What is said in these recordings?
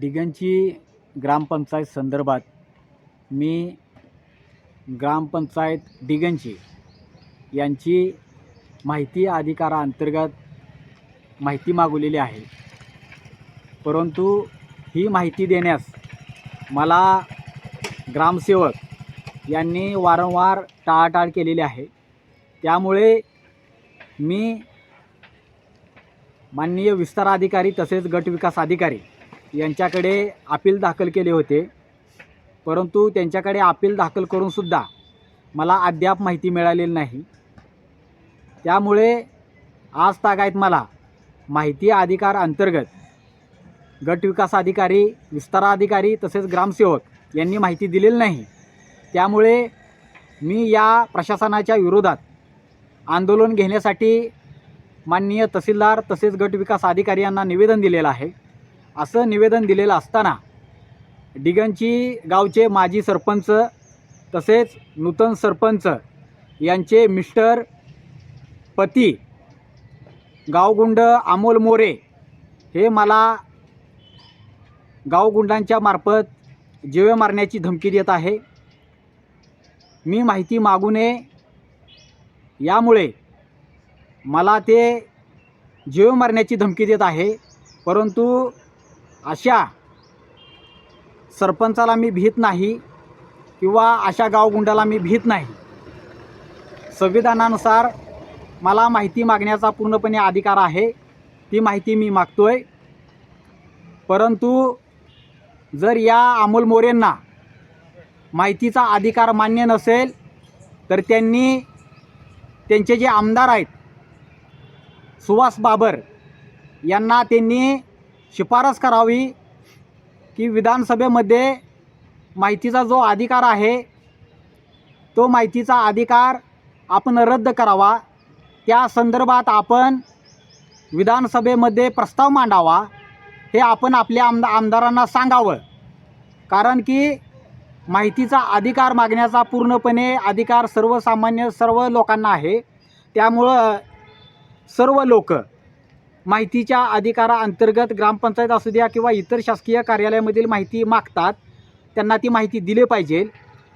डिगंची ग्रामपंचायत संदर्भात मी ग्रामपंचायत डिगंची यांची माहिती अधिकाराअंतर्गत माहिती मागवलेली आहे. परंतु ही माहिती देण्यास मला ग्रामसेवक यांनी वारंवार टाळाटाळ केलेली आहे. त्यामुळे मी माननीय विस्तार अधिकारी तसेच गट विकास अधिकारी यांच्याकडे अपील दाखल केले होते. परंतु त्यांच्याकडे अपील दाखल करूनसुद्धा मला अद्याप माहिती मिळालेली नाही. त्यामुळे आज तागायत मला माहिती अधिकार अंतर्गत गट विकास अधिकारी विस्ताराधिकारी तसेच ग्रामसेवक यांनी माहिती दिलेली नाही. त्यामुळे मी या प्रशासनाच्या विरोधात आंदोलन घेण्यासाठी माननीय तहसीलदार तसेच गट विकास अधिकारी यांना निवेदन दिलेलं आहे. असं निवेदन दिलेलं असताना डिगंची गावचे माजी सरपंच तसेच नूतन सरपंच यांचे मिस्टर पती गावगुंड अमोल मोरे हे मला गावगुंडांच्या मार्फत जीवे मारण्याची धमकी देत आहे. मी माहिती मागू नये. यामुळे मला ते जीव मारण्याची धमकी देत आहे. परंतु अशा सरपंचाला मी भीत नाही किंवा अशा गावगुंडाला मी भीत नाही. संविधानानुसार मला माहिती मागण्याचा पूर्णपणे अधिकार आहे ती माहिती मी मागतो आहे परंतु जर या अमोल मोरेंना माहितीचा अधिकार मान्य नसेल तर त्यांनी त्यांचे जे आमदार आहेत सुहास बाबर यांना त्यांनी शिफारस करावी की विधानसभेमध्ये माहितीचा जो अधिकार आहे तो माहितीचा अधिकार आपण रद्द करावा. त्या संदर्भात आपण विधानसभेमध्ये प्रस्ताव मांडावा हे आपण आपल्या आमदा आमदारांना सांगावं. कारण की माहितीचा अधिकार मागण्याचा पूर्णपणे अधिकार सर्वसामान्य सर्व लोकांना आहे. त्यामुळं सर्व लोक माहितीच्या अधिकाराअंतर्गत ग्रामपंचायत असू द्या किंवा इतर शासकीय कार्यालयामधील माहिती मागतात त्यांना ती माहिती दिली पाहिजे.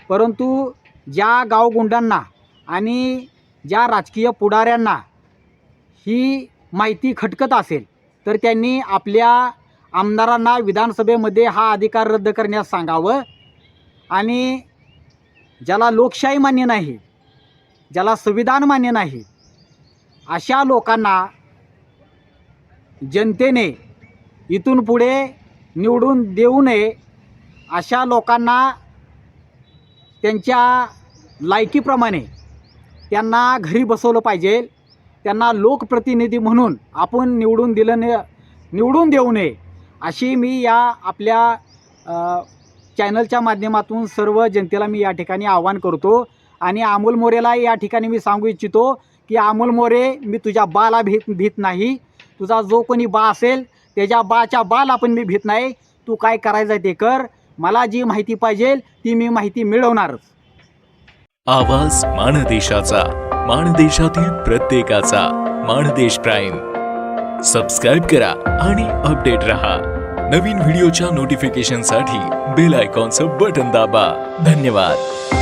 परंतु ज्या गावगुंडांना आणि ज्या राजकीय पुढाऱ्यांना ही माहिती खटकत असेल तर त्यांनी आपल्या आमदारांना विधानसभेमध्ये हा अधिकार रद्द करण्यास सांगावं. आणि ज्याला लोकशाही मान्य नाही ज्याला संविधान मान्य नाही अशा लोकांना जनतेने इथून पुढे निवडून देऊ नये अशा लोकांना त्यांच्या लायकीप्रमाणे त्यांना घरी बसवलं पाहिजे. त्यांना लोकप्रतिनिधी म्हणून आपण निवडून दिलं ने निवडून देऊ नये अशी मी या आपल्या चॅनलच्या माध्यमातून सर्व जनतेला मी या ठिकाणी आवाहन करतो. आणि अमोल मोरेला या ठिकाणी मी सांगू इच्छितो की अमोल मोरे मी तुझ्या बाला भीत भीत नाही. तुझा जो कोणी बा असेल त्याच्या बाच्या बाला पण मी भीत नाही. तू काय करायचं आहे ते कर. मला जी माहिती पाहिजे ती मी माहिती मिळवणारच. आवाज माणदेशाचा माणदेशातील प्रत्येकाचा माणदेश प्राईम. सबस्क्राईब करा आणि अपडेट रहा. नवीन व्हिडिओच्या नोटिफिकेशनसाठी बेल आयकॉनचं बटन दाबा. धन्यवाद.